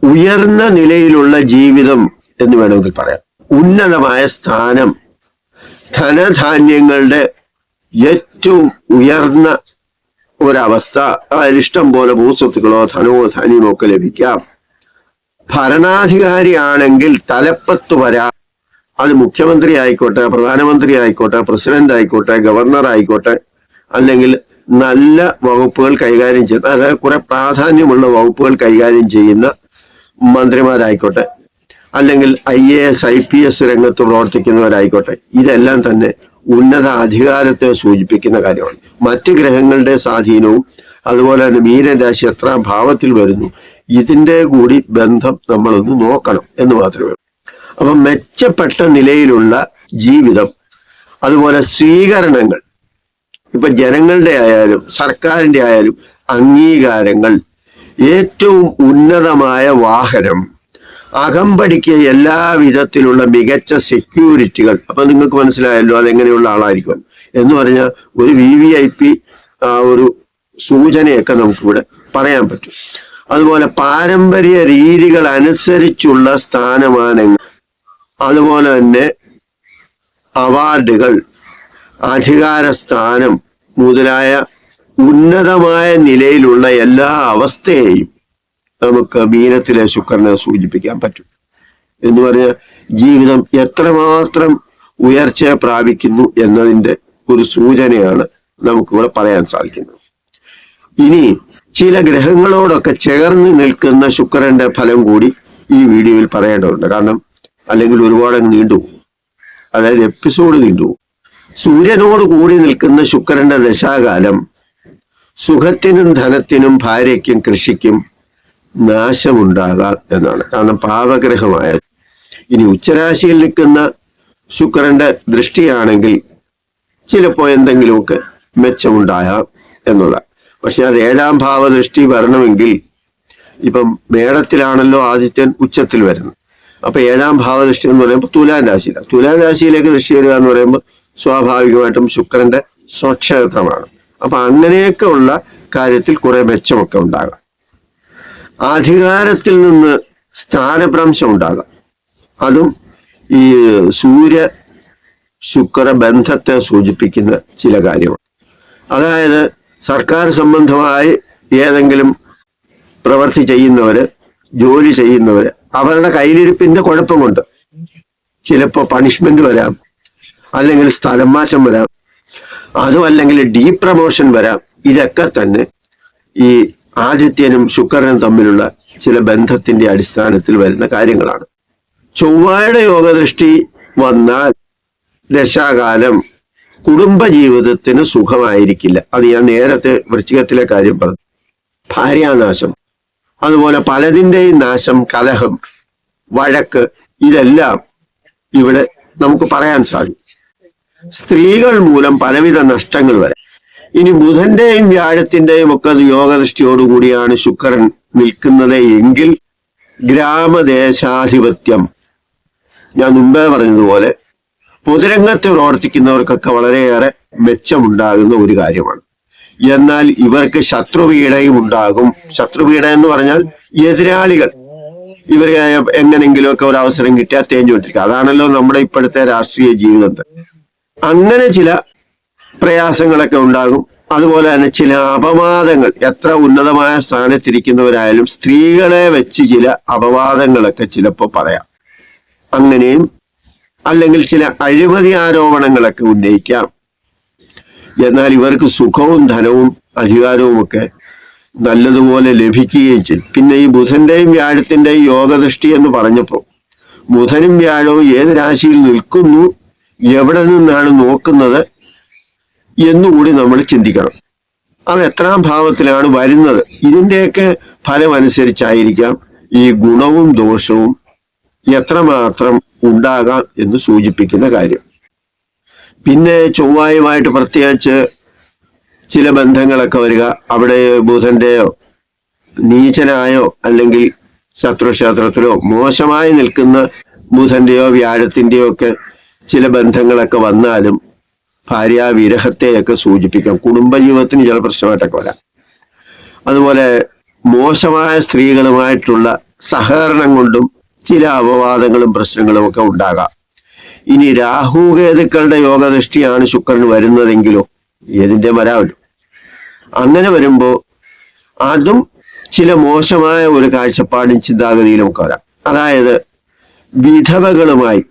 ഉയർന്ന നിലയിലുള്ള ജീവിതം എന്ന് വേണമെങ്കിൽ പറയാം. ഉന്നതമായ സ്ഥാനം ധനധാന്യങ്ങളുടെ ഏറ്റവും ഉയർന്ന ഒരവസ്ഥ. അതായത് ഇഷ്ടം പോലെ ഭൂസ്വത്തുക്കളോ ധനമോ ധാന്യമോ ഒക്കെ ലഭിക്കാം. ഭരണാധികാരിയാണെങ്കിൽ തലപ്പത്ത് വരാം. അത് മുഖ്യമന്ത്രി ആയിക്കോട്ടെ പ്രധാനമന്ത്രി ആയിക്കോട്ടെ പ്രസിഡന്റ് ആയിക്കോട്ടെ ഗവർണർ ആയിക്കോട്ടെ അല്ലെങ്കിൽ നല്ല വകുപ്പുകൾ കൈകാര്യം ചെയ്യുന്ന അതായത് കുറെ പ്രാധാന്യമുള്ള വകുപ്പുകൾ കൈകാര്യം ചെയ്യുന്ന മന്ത്രിമാരായിക്കോട്ടെ അല്ലെങ്കിൽ I A S I P S രംഗത്ത് പ്രവർത്തിക്കുന്നവരായിക്കോട്ടെ ഇതെല്ലാം തന്നെ ഉന്നത അധികാരത്തെ സൂചിപ്പിക്കുന്ന കാര്യമാണ്. മറ്റ് ഗ്രഹങ്ങളുടെ സ്വാധീനവും അതുപോലെ തന്നെ മീനരാശി എത്ര ഭാവത്തിൽ വരുന്നു. ഇതിന്റെ കൂടി ബന്ധം നമ്മളൊന്ന് നോക്കണം എന്ന് മാത്രമേ അപ്പൊ മെച്ചപ്പെട്ട നിലയിലുള്ള ജീവിതം അതുപോലെ സ്വീകരണങ്ങൾ ഇപ്പൊ ജനങ്ങളുടെ ആയാലും സർക്കാരിന്റെ ആയാലും അംഗീകാരങ്ങൾ ഏറ്റവും ഉന്നതമായ വാഹനം അകമ്പടിക്ക് എല്ലാ വിധത്തിലുള്ള മികച്ച സെക്യൂരിറ്റികൾ അപ്പൊ നിങ്ങൾക്ക് മനസ്സിലായല്ലോ അതെങ്ങനെയുള്ള ആളായിരിക്കും. എന്ന് പറഞ്ഞാൽ ഒരു വി വി ഐ പി ഒരു സൂചനയൊക്കെ നമുക്കിവിടെ പറയാൻ പറ്റും. അതുപോലെ പാരമ്പര്യ രീതികൾ അനുസരിച്ചുള്ള സ്ഥാനമാനങ്ങൾ അതുപോലെ തന്നെ അവാർഡുകൾ അധികാര സ്ഥാനം മുതലായ ഉന്നതമായ നിലയിലുള്ള എല്ലാ അവസ്ഥയെയും നമുക്ക് മീനത്തിലെ ശുക്രനെ സൂചിപ്പിക്കാൻ പറ്റും. എന്ന് പറഞ്ഞാൽ ജീവിതം എത്രമാത്രം ഉയർച്ച പ്രാപിക്കുന്നു എന്നതിന്റെ ഒരു സൂചനയാണ് നമുക്കിവിടെ പറയാൻ സാധിക്കുന്നത്. ഇനി ചില ഗ്രഹങ്ങളോടൊക്കെ ചേർന്ന് നിൽക്കുന്ന ശുക്രന്റെ ഫലം കൂടി ഈ വീഡിയോയിൽ പറയേണ്ടതുണ്ട്. കാരണം അല്ലെങ്കിൽ ഒരുപാട് നീണ്ടു അതായത് എപ്പിസോഡ് നീണ്ടു സൂര്യനോട് കൂടി നിൽക്കുന്ന ശുക്രന്റെ ദശാകാലം സുഖത്തിനും ധനത്തിനും ഭാര്യയ്ക്കും കൃഷിക്കും നാശമുണ്ടാകാം എന്നാണ്. കാരണം പാപഗ്രഹമായ ഇനി ഉച്ചരാശിയിൽ നിൽക്കുന്ന ശുക്രന്റെ ദൃഷ്ടിയാണെങ്കിൽ ചിലപ്പോൾ എന്തെങ്കിലുമൊക്കെ മെച്ചമുണ്ടായാം എന്നുള്ള പക്ഷെ അത് ഏഴാം ഭാവ ദൃഷ്ടി വരണമെങ്കിൽ ഇപ്പം മേടത്തിലാണല്ലോ ആദിത്യൻ ഉച്ചത്തിൽ വരുന്നത്. അപ്പൊ ഏഴാം ഭാവദൃഷ്ടി എന്ന് പറയുമ്പോൾ തുലാൻ രാശിയിലാണ്. തുലാൻ രാശിയിലേക്ക് ദൃഷ്ടി വരിക എന്ന് പറയുമ്പോൾ സ്വാഭാവികമായിട്ടും ശുക്രന്റെ സ്വക്ഷേത്രമാണ്. അപ്പൊ അങ്ങനെയൊക്കെ ഉള്ള കാര്യത്തിൽ കുറെ മെച്ചമൊക്കെ ഉണ്ടാകാം. അധികാരത്തിൽ നിന്ന് സ്ഥാനഭ്രംശം ഉണ്ടാകാം അതും ഈ സൂര്യ ശുക്ര ബന്ധത്തെ സൂചിപ്പിക്കുന്ന ചില കാര്യമാണ് അതായത് സർക്കാർ സംബന്ധമായി ഏതെങ്കിലും പ്രവൃത്തി ചെയ്യുന്നവര് ജോലി ചെയ്യുന്നവര് അവരുടെ കയ്യിലിരിപ്പിന്റെ കുഴപ്പമുണ്ട്. ചിലപ്പോൾ പണിഷ്മെന്റ് വരാം അല്ലെങ്കിൽ സ്ഥലം മാറ്റം വരാം അതും അല്ലെങ്കിൽ ഡീ പ്രമോഷൻ വരാം. ഇതൊക്കെ തന്നെ ഈ ആദിത്യനും ശുക്രനും തമ്മിലുള്ള ചില ബന്ധത്തിന്റെ അടിസ്ഥാനത്തിൽ വരുന്ന കാര്യങ്ങളാണ്. ചൊവ്വയുടെ യോഗദൃഷ്ടി വന്നാൽ ദശാകാലം കുടുംബജീവിതത്തിന് സുഖമായിരിക്കില്ല. അത് ഞാൻ നേരത്തെ വൃശ്ചികത്തിലെ കാര്യം പറഞ്ഞു. ഭാര്യാനാശം. അതുപോലെ പലതിന്റെയും നാശം കലഹം വഴക്ക് ഇതെല്ലാം ഇവിടെ നമുക്ക് പറയാൻ സാധിക്കും. സ്ത്രീകൾ മൂലം പലവിധ നഷ്ടങ്ങൾ വരാം. ഇനി ബുധന്റെയും വ്യാഴത്തിന്റെയും ഒക്കെ യോഗദൃഷ്ടിയോടുകൂടിയാണ് ശുക്രൻ നിൽക്കുന്നത് എങ്കിൽ ഗ്രാമദേശാധിപത്യം. ഞാൻ മുമ്പേ പറഞ്ഞതുപോലെ പൊതുരംഗത്ത് പ്രവർത്തിക്കുന്നവർക്കൊക്കെ വളരെയേറെ മെച്ചമുണ്ടാകുന്ന ഒരു കാര്യമാണ്. എന്നാൽ ഇവർക്ക് ശത്രുപീഡയും ഉണ്ടാകും. ശത്രുപീഡ എന്ന് പറഞ്ഞാൽ എതിരാളികൾ. ഇവർ എങ്ങനെങ്കിലുമൊക്കെ ഒരു അവസരം കിട്ടിയാൽ തേഞ്ഞുകൊണ്ടിരിക്കുക അതാണല്ലോ നമ്മുടെ ഇപ്പോഴത്തെ രാഷ്ട്രീയ ജീവിതം. അങ്ങനെ ചില പ്രയാസങ്ങളൊക്കെ ഉണ്ടാകും. അതുപോലെ തന്നെ ചില അപവാദങ്ങൾ. എത്ര ഉന്നതമായ സ്ഥാനത്തിരിക്കുന്നവരായാലും സ്ത്രീകളെ വെച്ച് ചില അപവാദങ്ങളൊക്കെ ചിലപ്പോൾ പറയാം. അങ്ങനെയും അല്ലെങ്കിൽ ചില അഴിമതി ആരോപണങ്ങളൊക്കെ ഉന്നയിക്കാം. എന്നാൽ ഇവർക്ക് സുഖവും ധനവും അധികാരവും ഒക്കെ നല്ലതുപോലെ ലഭിക്കുകയും ചെയ്യും. പിന്നെ ഈ ബുധന്റെയും വ്യാഴത്തിന്റെയും യോഗദൃഷ്ടി എന്ന് പറഞ്ഞപ്പോൾ ബുധനും വ്യാഴവും ഏത് രാശിയിൽ നിൽക്കുന്നു? എവിടെ നിന്നാണ് നോക്കുന്നത്? എന്നുകൂടി നമ്മൾ ചിന്തിക്കണം. അത് എത്രാം ഭാവത്തിലാണ് വരുന്നത്? ഇതിന്റെയൊക്കെ ഫലമനുസരിച്ചായിരിക്കാം ഈ ഗുണവും ദോഷവും എത്രമാത്രം ഉണ്ടാകാം എന്ന് സൂചിപ്പിക്കുന്ന കാര്യം. പിന്നെ ചൊവ്വായുമായിട്ട് പ്രത്യേകിച്ച് ചില ബന്ധങ്ങളൊക്കെ വരിക. അവിടെ ബുധന്റെയോ നീചനായോ അല്ലെങ്കിൽ ശത്രുക്ഷേത്രത്തിലോ മോശമായി നിൽക്കുന്ന ബുധന്റെയോ വ്യാഴത്തിന്റെയോ ഒക്കെ ചില ബന്ധങ്ങളൊക്കെ വന്നാലും ഭാര്യാവിരഹത്തെയൊക്കെ സൂചിപ്പിക്കാം. കുടുംബജീവിതത്തിന് ചില പ്രശ്നമായിട്ടൊക്കെ വരാം. അതുപോലെ മോശമായ സ്ത്രീകളുമായിട്ടുള്ള സഹകരണം കൊണ്ടും ചില അപവാദങ്ങളും പ്രശ്നങ്ങളും ഒക്കെ ഉണ്ടാകാം. ഇനി രാഹുകേതുക്കളുടെ യോഗദൃഷ്ടിയാണ് ശുക്രൻ വരുന്നതെങ്കിലോ ഏതിന്റെ വരാമല്ലോ അങ്ങനെ വരുമ്പോൾ അതും ചില മോശമായ ഒരു കാഴ്ചപ്പാടും ചിന്താഗതിയിലും ഒക്കെ വരാം. അതായത് വിധവകളുമായി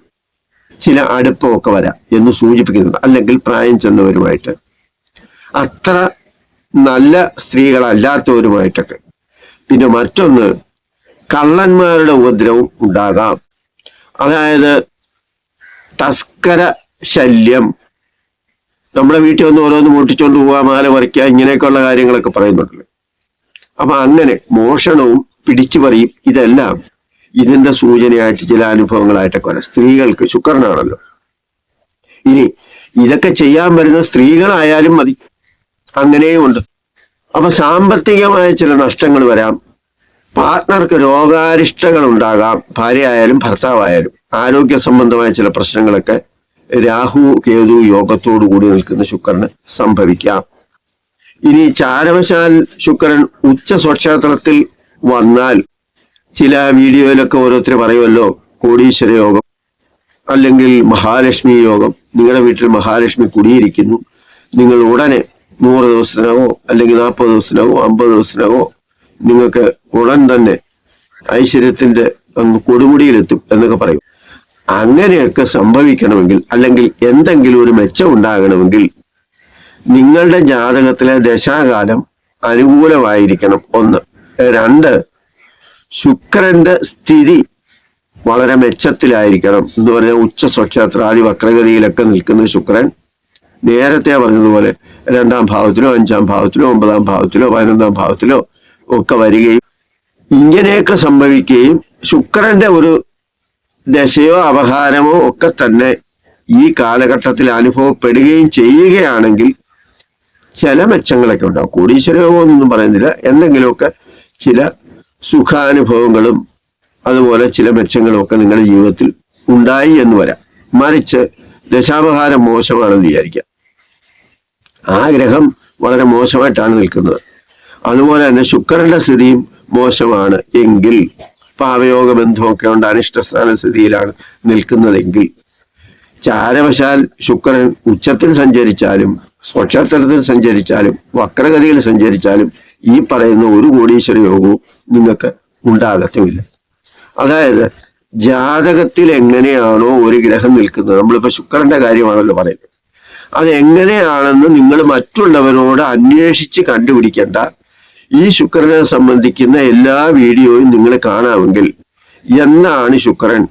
ചില അടുപ്പമൊക്കെ വരാം എന്ന് സൂചിപ്പിക്കുന്നുണ്ട്. അല്ലെങ്കിൽ പ്രായം ചെന്നവരുമായിട്ട്. അത്ര നല്ല സ്ത്രീകളല്ലാത്തവരുമായിട്ടൊക്കെ. പിന്നെ മറ്റൊന്ന് കള്ളന്മാരുടെ ഉപദ്രവം ഉണ്ടാകാം. അതായത് തസ്കര ശല്യം. നമ്മുടെ വീട്ടിൽ വന്ന് ഓരോന്ന് മുട്ടിച്ചോണ്ട് പോവാ മാല പറിക്കുക ഇങ്ങനെയൊക്കെയുള്ള കാര്യങ്ങളൊക്കെ പറയുന്നുണ്ടല്ലോ അപ്പൊ അങ്ങനെ മോഷണവും പിടിച്ചു പറയും ഇതെല്ലാം ഇതിന്റെ സൂചനയായിട്ട് ചില അനുഭവങ്ങളായിട്ടൊക്കെ വരാം. സ്ത്രീകൾക്ക് ശുക്രനാണല്ലോ. ഇനി ഇതൊക്കെ ചെയ്യാൻ വരുന്ന സ്ത്രീകളായാലും മതി. അങ്ങനെയും ഉണ്ട്. അപ്പൊ സാമ്പത്തികമായ ചില നഷ്ടങ്ങൾ വരാം. പാർട്ട്ണർക്ക് രോഗാരിഷ്ടകൾ ഉണ്ടാകാം. ഭാര്യ ആയാലും ഭർത്താവായാലും. ആരോഗ്യ സംബന്ധമായ ചില പ്രശ്നങ്ങളൊക്കെ രാഹു കേതു യോഗത്തോടു കൂടി നിൽക്കുന്ന ശുക്രന് സംഭവിക്കാം. ഇനി ചാരവശാൽ ശുക്രൻ ഉച്ച സ്വക്ഷേത്രത്തിൽ വന്നാൽ ചില വീഡിയോയിലൊക്കെ ഓരോരുത്തർ പറയുമല്ലോ കോടീശ്വര യോഗം അല്ലെങ്കിൽ മഹാലക്ഷ്മി യോഗം. നിങ്ങളുടെ വീട്ടിൽ മഹാലക്ഷ്മി കുടിയിരിക്കുന്നു. നിങ്ങൾ ഉടനെ നൂറ് ദിവസത്തിനകമോ അല്ലെങ്കിൽ നാൽപ്പത് ദിവസത്തിനകമോ അമ്പത് ദിവസത്തിനകമോ നിങ്ങൾക്ക് ഉടൻ തന്നെ ഐശ്വര്യത്തിന്റെ അങ്ങ് കൊടുമുടിയിലെത്തും എന്നൊക്കെ പറയും. അങ്ങനെയൊക്കെ സംഭവിക്കണമെങ്കിൽ അല്ലെങ്കിൽ എന്തെങ്കിലും ഒരു മെച്ചം ഉണ്ടാകണമെങ്കിൽ നിങ്ങളുടെ ജാതകത്തിലെ ദശാകാലം അനുകൂലമായിരിക്കണം. ഒന്ന്. രണ്ട് ശുക്രന്റെ സ്ഥിതി വളരെ മെച്ചത്തിലായിരിക്കണം എന്ന് പറഞ്ഞാൽ ഉച്ച സ്വക്ഷേത്രാദി വക്രഗതിയിലൊക്കെ നിൽക്കുന്ന ശുക്രൻ. നേരത്തെ പറഞ്ഞതുപോലെ രണ്ടാം ഭാവത്തിലോ അഞ്ചാം ഭാവത്തിലോ ഒമ്പതാം ഭാവത്തിലോ പതിനൊന്നാം ഭാവത്തിലോ ഒക്കെ വരികയും ഇങ്ങനെയൊക്കെ സംഭവിക്കുകയും ശുക്രന്റെ ഒരു ദശയോ അപഹാരമോ ഒക്കെ തന്നെ ഈ കാലഘട്ടത്തിൽ അനുഭവപ്പെടുകയും ചെയ്യുകയാണെങ്കിൽ ചില മെച്ചങ്ങളൊക്കെ ഉണ്ടാവും. കോടീശ്വരയോഗമൊന്നും പറയുന്നില്ല. എന്തെങ്കിലുമൊക്കെ ചില സുഖാനുഭവങ്ങളും അതുപോലെ ചില മെച്ചങ്ങളും ഒക്കെ നിങ്ങളുടെ ജീവിതത്തിൽ ഉണ്ടായി എന്ന് വരാം. മറിച്ച് ദശാപഹാരം മോശമാണെന്ന് വിചാരിക്കാം. ആ ഗ്രഹം വളരെ മോശമായിട്ടാണ് നിൽക്കുന്നത്. അതുപോലെ തന്നെ ശുക്രന്റെ സ്ഥിതിയും മോശമാണ് എങ്കിൽ പാവയോഗ ബന്ധമൊക്കെ ഉണ്ട് അനിഷ്ടസ്ഥാന സ്ഥിതിയിലാണ് നിൽക്കുന്നതെങ്കിൽ ചാരവശാൽ ശുക്രൻ ഉച്ചത്തിൽ സഞ്ചരിച്ചാലും സ്വക്ഷേത്രത്തിൽ സഞ്ചരിച്ചാലും വക്രഗതിയിൽ സഞ്ചരിച്ചാലും ഈ പറയുന്ന ഒരു കോടീശ്വര യോഗവും നിങ്ങൾക്ക് ഉണ്ടാകത്തുമില്ല. അതായത് ജാതകത്തിൽ എങ്ങനെയാണോ ഒരു ഗ്രഹം നിൽക്കുന്നത് നമ്മളിപ്പോ ശുക്രന്റെ കാര്യമാണല്ലോ പറയുന്നത്. അത് എങ്ങനെയാണെന്ന് നിങ്ങൾ മറ്റുള്ളവരോട് അന്വേഷിച്ച് കണ്ടുപിടിക്കേണ്ട. ഈ ശുക്രനെ സംബന്ധിക്കുന്ന എല്ലാ വീഡിയോയും നിങ്ങൾ കാണാമെങ്കിൽ എന്നാണ് ശുക്രൻ.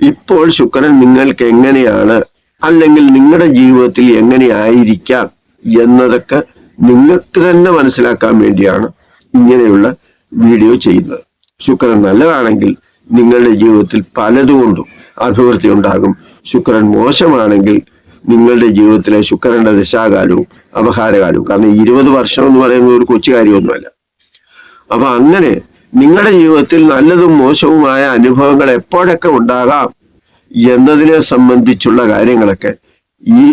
ഇപ്പോൾ ശുക്രൻ നിങ്ങൾക്ക് എങ്ങനെയാണ് അല്ലെങ്കിൽ നിങ്ങളുടെ ജീവിതത്തിൽ എങ്ങനെയായിരിക്കാം എന്നതൊക്കെ നിങ്ങൾക്ക് തന്നെ മനസ്സിലാക്കാൻ വേണ്ടിയാണ് ഇങ്ങനെയുള്ള വീഡിയോ ചെയ്യുന്നത്. ശുക്രൻ നല്ലതാണെങ്കിൽ നിങ്ങളുടെ ജീവിതത്തിൽ പലതുകൊണ്ടും അഭിവൃദ്ധി ഉണ്ടാകും. ശുക്രൻ മോശമാണെങ്കിൽ നിങ്ങളുടെ ജീവിതത്തിലെ ശുക്രന്റെ ദശാകാലവും അപഹാരകാലവും. കാരണം ഇരുപത് വർഷം എന്ന് പറയുന്നത് ഒരു കൊച്ചു കാര്യമൊന്നുമല്ല. അപ്പൊ അങ്ങനെ നിങ്ങളുടെ ജീവിതത്തിൽ നല്ലതും മോശവുമായ അനുഭവങ്ങൾ എപ്പോഴൊക്കെ ഉണ്ടാകാം എന്നതിനെ സംബന്ധിച്ചുള്ള കാര്യങ്ങളൊക്കെ ഈ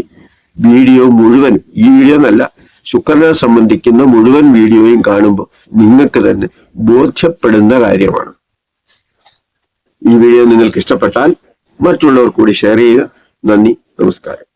വീഡിയോ മുഴുവൻ ഈ വീഡിയോ എന്നല്ല ശുക്രനെ സംബന്ധിക്കുന്ന മുഴുവൻ വീഡിയോയും കാണുമ്പോൾ നിങ്ങൾക്ക് തന്നെ ബോധ്യപ്പെടുന്ന കാര്യമാണ്. ഈ വീഡിയോ നിങ്ങൾക്ക് ഇഷ്ടപ്പെട്ടാൽ മറ്റുള്ളവർ കൂടി ഷെയർ ചെയ്യുക. നന്ദി നമസ്കാരം.